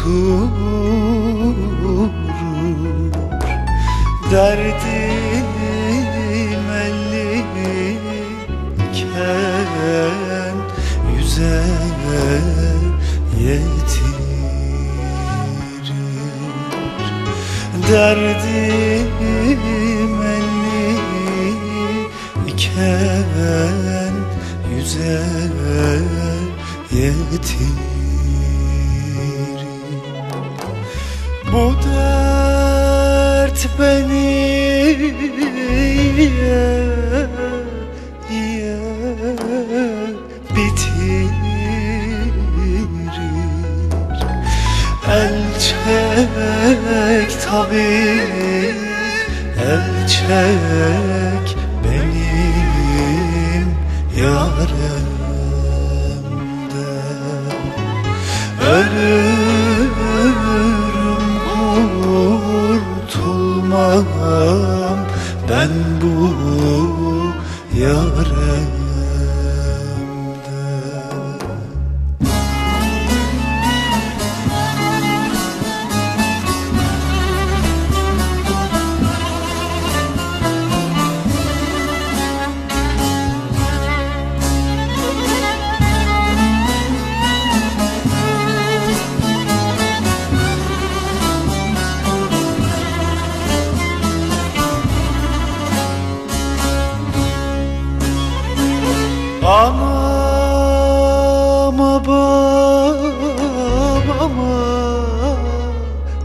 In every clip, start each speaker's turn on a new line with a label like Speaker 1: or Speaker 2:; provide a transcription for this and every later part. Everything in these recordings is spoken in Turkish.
Speaker 1: oturur Derdim elliyken yüze yetirir. Derdim elliyken yüze yetirir Bu dert beni ye, ye, bitirir. El çek tabi El benim yaremden ben bu yaremden Anama babama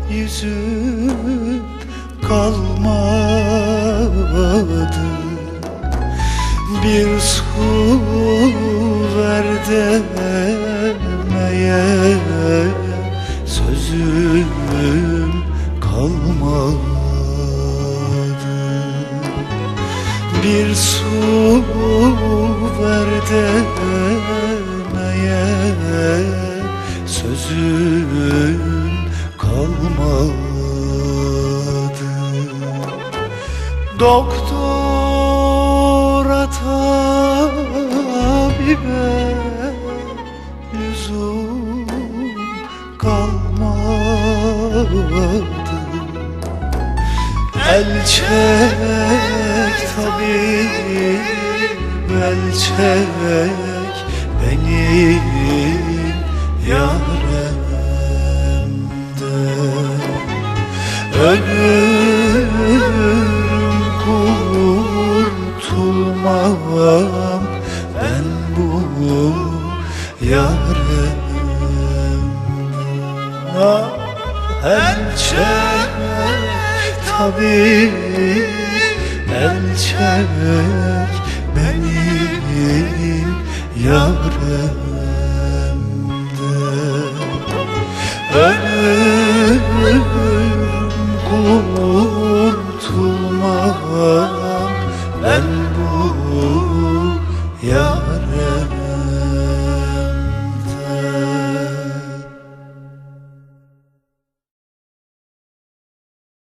Speaker 1: yüzüm kalmadı. Bir su ver demeye sözüm kalmadı. Bir su ver demeye sözün kalmadı. Doktora tabibe lüzum kalmadı. El çek tabi El çek benim yaremden Ölürüm kurtulmam ben bu yaremden El çek tabi El çek benim yarımdır. Ölüm kulum